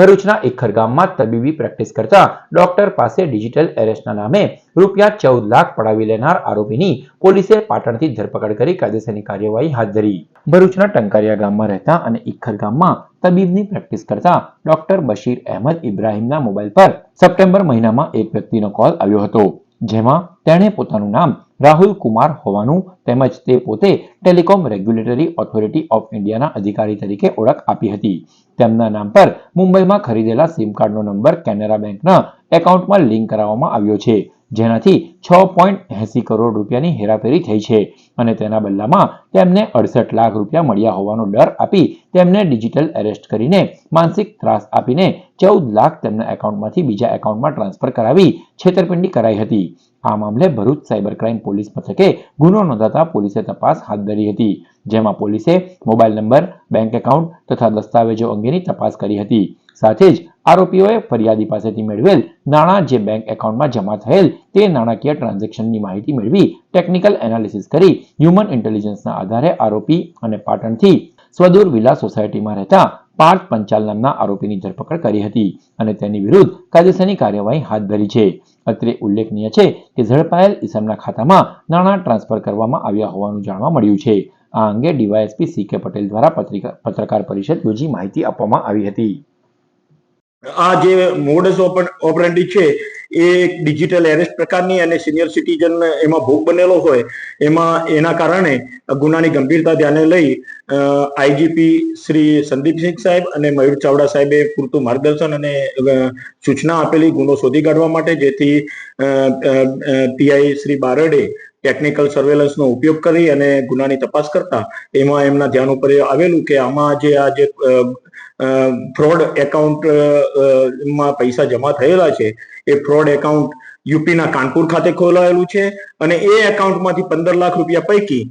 ભરૂચના ઇખર ગામમાં તબીબી પ્રેક્ટિસ કરતા ડોક્ટર પાસે ડિજિટલ એરેસ્ટના નામે રૂપિયા ચૌદ લાખ પડાવી લેનાર આરોપીની પોલીસે પાટણથી ધરપકડ કરી કાયદેસરની કાર્યવાહી હાથ ધરી. ભરૂચના ટંકારિયા ગામમાં રહેતા અને ઇખર ગામમાં તબીબની પ્રેક્ટિસ કરતા ડોક્ટર બશીર અહેમદ ઇબ્રાહિમના મોબાઈલ પર સપ્ટેમ્બર મહિનામાં એક વ્યક્તિનો કોલ આવ્યો હતો. જેમાં તેણે પોતાનું નામ રાહુલ કુમાર હોવાનું તેમજ તે પોતે ટેલિકોમ રેગ્યુલેટરી ઓથોરિટી ઓફ ઇન્ડિયાના અધિકારી તરીકે ઓળખ આપી હતી. તેમના નામ પર મુંબઈમાં ખરીદેલા સિમ કાર્ડનો નંબર કેનરા બેંકના એકાઉન્ટમાં લિંક કરાવવામાં આવ્યો છે. જેનાથી છ પોઈન્ટ એસી કરોડ રૂપિયાની હેરાફેરી થઈ છે. અને તેના બદલામાં તેમને અડસઠ લાખ રૂપિયા મળ્યા હોવાનો ડર આપી તેમને ડિજિટલ એરેસ્ટ કરીને માનસિક ત્રાસ આપીને ચૌદ લાખ તેમના એકાઉન્ટમાંથી બીજા એકાઉન્ટમાં ટ્રાન્સફર કરાવી છેતરપિંડી કરાઈ હતી. આ મામલે ભરૂચ સાયબર ક્રાઇમ પોલીસ મથકે ગુનો નોંધાતા પોલીસે તપાસ હાથ ધરી હતી, જેમાં પોલીસે મોબાઈલ નંબર, બેંક એકાઉન્ટ તથા દસ્તાવેજો અંગેની તપાસ કરી હતી. સાથે જ આરોપીઓએ ફરિયાદી પાસેથી મેળવેલ નાણાં જે બેંક એકાઉન્ટમાં જમા થયેલ તે નાણાકીય ટ્રાન્ઝેક્શનની માહિતી મેળવી ટેકનિકલ એનાલિસિસ કરી હ્યુમન ઇન્ટેલિજન્સના આધારે આરોપી અને પાટણથી સ્વદૂર વિલા સોસાયટીમાં રહેતા પાર્થ પંચાલ નામના આરોપીની ધરપકડ કરી હતી અને તેની વિરુદ્ધ કાયદેસરની કાર્યવાહી હાથ ધરી છે. અત્રે ઉલ્લેખનીય છે કે ઝડપાયેલ ઇસમના ખાતામાં નાણાં ટ્રાન્સફર કરવામાં આવ્યા હોવાનું જાણવા મળ્યું છે. આ અંગે ડીવાયએસપી સી કે પટેલ દ્વારા પત્રકાર પરિષદ યોજી માહિતી આપવામાં આવી હતી. આ જે મોડસ ઓપરેન્ડી છે, એ ડિજિટલ એરેસ્ટ પ્રકારની અને સિનિયર સિટીઝન એમાં ભોગ બનેલો હોય, એમાં, એના કારણે ગુનાની ગંભીરતા ધ્યાને લઈ આઈજીપી શ્રી સંદીપસિંહ સાહેબ અને મયુર ચાવડા સાહેબે પૂરતું માર્ગદર્શન અને સૂચના આપેલી ગુનો શોધી કાઢવા માટે, જેથી પીઆઈ શ્રી બારડે ટેકનિકલ સર્વેલન્સનો ઉપયોગ કરી અને ગુનાની તપાસ કરતા એમાં એમના ધ્યાન ઉપર આવેલું કે આમાં જે આ જે ફ્રોડ એકાઉન્ટમાં પૈસા જમા થયેલા છે, એ ફ્રોડ એકાઉન્ટ યુપીના કાનપુર ખાતે ખોલાયેલું છે અને એ એકાઉન્ટમાંથી પંદર લાખ રૂપિયા પૈકી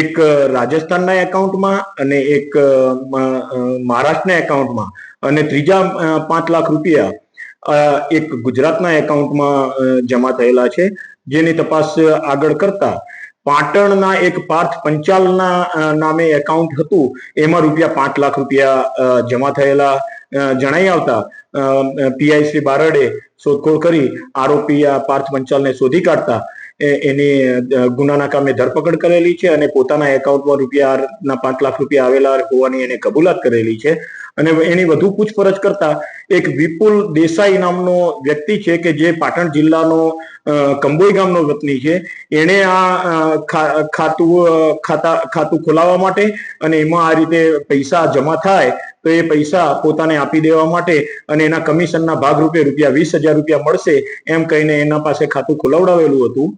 એક રાજસ્થાનના એકાઉન્ટમાં અને એક મહારાષ્ટ્રના એકાઉન્ટમાં અને ત્રીજા પાંચ લાખ રૂપિયા એક ગુજરાતના એકાઉન્ટમાં જમા થયેલા છે. જેની તપાસ આગળ કરતા પાટણના એક પાર્થ પંચાલના નામે એકાઉન્ટ હતું. એમાં રૂપિયા પાંચ લાખ રૂપિયા જમા થયેલા જણાઈ આવતા. પીઆઈ શ્રી બારડે શોધખોળ કરી, આરોપી આ પાર્થ પંચાલને શોધી કાઢતા. એની ગુનાના કામે ધરપકડ કરેલી છે અને પોતાના એકાઉન્ટમાં રૂપિયાના પાંચ લાખ રૂપિયા આવેલા હોવાની એને કબૂલાત કરેલી છે. અને એની વધુ પૂછપરછ કરતા એક વિપુલ દેસાઈ નામનો વ્યક્તિ છે કે જે પાટણ જિલ્લાનો કંબોઈ ગામનો વતની છે. એણે આ ખાતું ખાતા, ખાતું ખોલાવવા માટે અને એમાં આ રીતે પૈસા જમા થાય તો એ પૈસા પોતાને આપી દેવા માટે અને એના કમિશનના ભાગરૂપે રૂપિયા વીસ હજાર રૂપિયા મળશે એમ કહીને એના પાસે ખાતું ખોલાવડાવેલું હતું.